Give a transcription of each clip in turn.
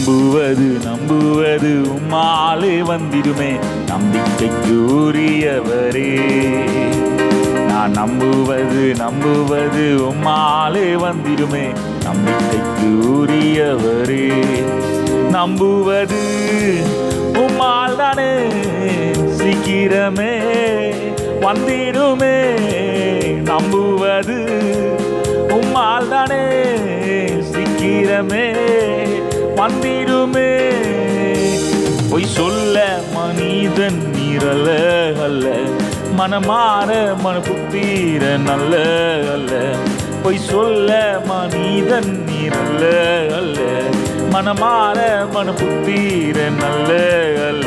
நம்புவது நம்புவது உம்மாலே வந்திடுமே. நம்பிக்கைக்கு உரியவரே நான் நம்புவது நம்புவது உம்மாலே வந்திடுமே. நம்பிக்கைக்கு உரியவரே நம்புவது உம்மால் தானே சீக்கிரமே வந்திடுமே. நம்புவது உம்மால் தானே சீக்கிரமே வந்திடுமே பொய் சொல்ல மனிதன் நீரல்ல அல்ல. மனமாற மன புத்தீர நல்ல அல்ல. பொய் சொல்ல மனிதன் நீரல்ல அல்ல. மனமாற மன புத்தீர நல்ல அல்ல.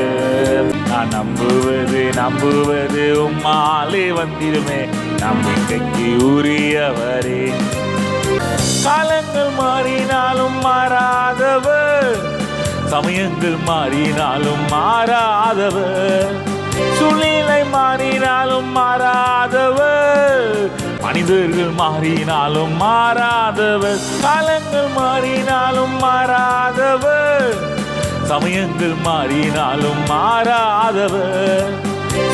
நான் நம்புவது நம்புவது உம்மாலே வந்திருமே நம்பிக்கைக்கு உரியவரே. காலங்கள் மாறினாலும் மாறாதவர். சமயங்கள் மாறினாலும் மாறாதவர். சூழ்நிலை மாறினாலும் மாறாதவர். மனிதர்கள் மாறினாலும் மாறாதவர். காலங்கள் மாறினாலும் மாறாதவர். சமயங்கள் மாறினாலும் மாறாதவர்.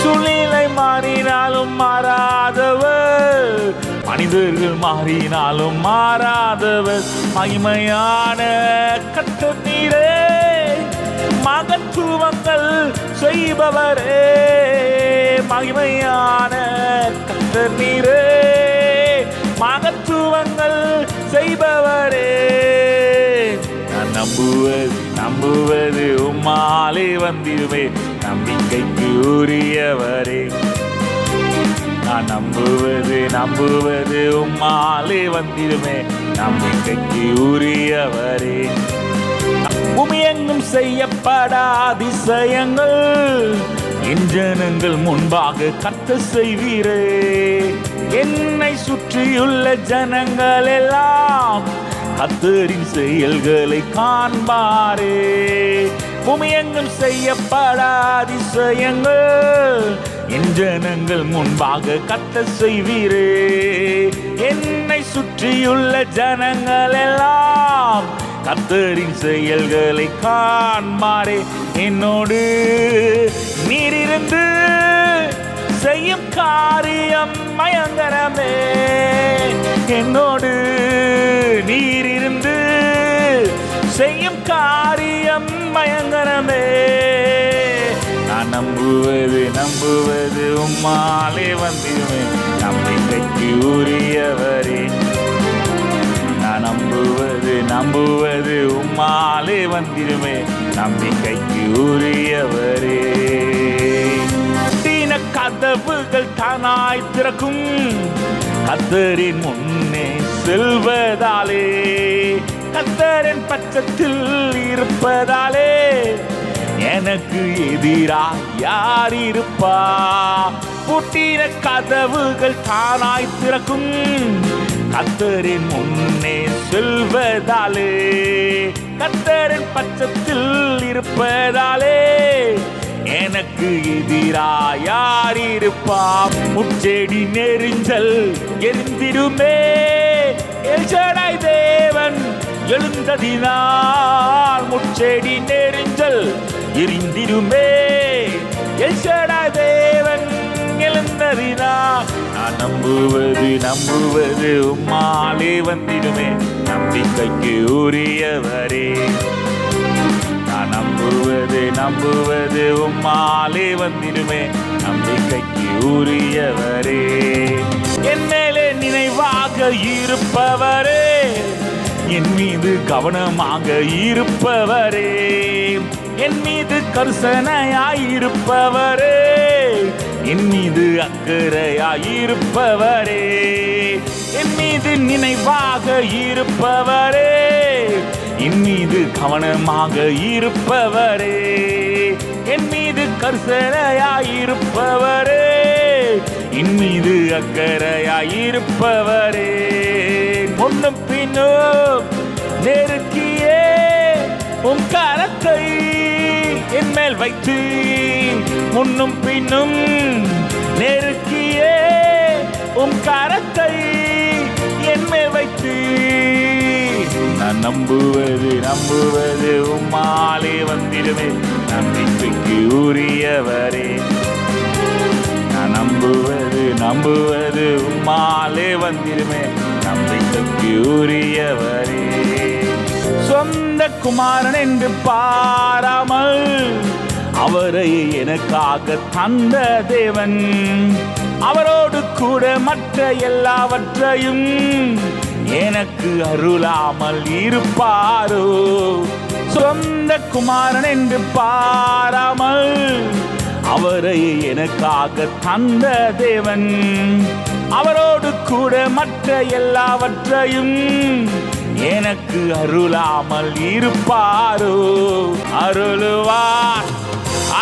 சூழ்நிலை மாறினாலும் மாறாதவர். மனிதர்கள் மாறினாலும் மாறாதவர். மகிமையான கட்ட நீரே மகத்துவங்கள் செய்பவரே. மகிமையான கட்ட நீரே. மகத்துவங்கள் செய்பவரே. நான் நம்புவது நம்புவது உம்மாலே வந்திருமே நம்பிக்கைக்கு உரியவரே. நான் நம்புவது நம்புவது உம்மாலே வந்திருமே நம்பிக்கைக்கு உரியவரே. பூமியெங்கும் செய்யப்படா அதிசயங்கள் என் ஜனங்கள் முன்பாக கத்த செய்வீரே. என்னை சுற்றியுள்ள ஜனங்கள் எல்லாம் கத்தரின் செயல்களை காண்பாரே. பூமியெங்கும் செய்யப்படா அதிசயங்கள் என் ஜனங்கள் முன்பாக கத்த செய்வீரே. என்னை சுற்றியுள்ள ஜனங்கள் எல்லாம் கத்தரின் செயல்களை காண்பாரே என்னோடு நீரிருந்து செய்யும் காரியம் பயங்கரமே. என்னோடு நீரிருந்து செய்யும் காரியம் பயங்கரமே. நான் நம்புவது நம்புவது உம்மாலே வந்திடுவேன். நம்பிக்கைக்கு உரியவரே. நம்புவது நம்புவது உம்மாலே வந்திருமே நம்பிக்கைக்கு உரியவரே. தீன கதவுகள் தானாய் திறக்கும். கத்தரின் முன்னே செல்வதாலே. கத்தரின் பட்சத்தில் இருப்பதாலே. எனக்கு எதிரா யார் இருப்பா? பூட்டின கதவுகள் தானாய் திறக்கும். கத்தரின் முன்னே செல்வதாலே கத்தரின் பச்சத்தில் இருப்பதாலே எனக்கு எதிரா யார் இருப்பா முச்செடி நெறிஞ்சல் எரிந்திருமே எல்சடாய் தேவன் எழுந்ததினால் முச்செடி நெறிஞ்சல் எரிந்திருமே எல்சடாய் தேவன் நம்புவது நம்புவது உம்மாலே வந்திடுமே. நம்பிக்கைக்கு உரியவரே. நான் நம்புவது நம்புவது உம்மாலே வந்திடுமே. நம்பிக்கைக்கு உரியவரே. என் மேலே நினைவாக இருப்பவரே. என் மீது கவனமாக இருப்பவரே. என் மீது கருசனையாயிருப்பவரே என் மீது அக்கறையாயிருப்பவரே. என் மீது நினைவாக இருப்பவரே. என் மீது கவனமாக இருப்பவரே. என் மீது கர்சனையாயிருப்பவரே. என் மீது அக்கறையாயிருப்பவரே. முன்னும் பின்னும் நெருக்கியே உன் கரத்தை என் மேல் வைத்து முன்னும் பின்னும் நெருக்கியே உன் கரத்தை என் மேல் வைத்து. நான் நம்புவது நம்புவது உம்மாலே வந்திடுமே. நம்பிக்கைக்கு உரியவரே. நான் நம்புவது நம்புவது உம்மாலே வந்திடுமே. குமாரன் என்று பாராமல் அவரை எனக்காக தந்த தேவன். அவரோடு கூட மற்ற எல்லாவற்றையும் எனக்கு அருளாமல் இருப்பாரோ? சொந்த குமாரன் என்று பாராமல் அவரை எனக்காக தந்த தேவன். அவரோடு கூட மற்ற எல்லாவற்றையும் எனக்கு அருளாமல் இருப்பாரோ? அருளுவார்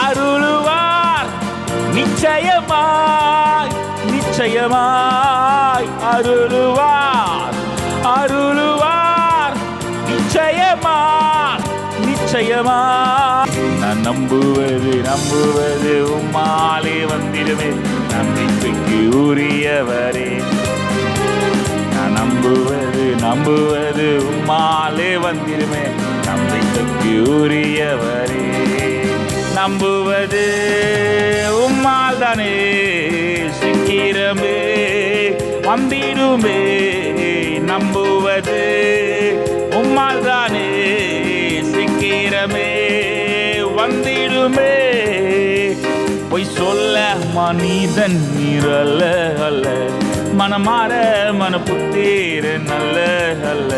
அருளுவார். நிச்சயமாய் நிச்சயமாய் அருளுவார் அருளுவார். நிச்சயமாய் நிச்சயமாய். நான் நம்புவது நம்புவது உம்மாலே வந்திடுமே. நம்பிக்கைக்கு உரியவரே. நான் நம்புவது நம்புவது உம்மாலே வந்திருமே நம்பிக்கைக்கு உரியவரே நம்புவது உம்மால் தானே சீக்கிரமே வந்திடுமே. நம்புவது உம்மால் தானே சீக்கிரமே வந்திடுமே. பொய் சொல்ல மனிதன் நிரல்ல அல்ல. மனமாற மன புத்தீர் நல்ல நல்ல.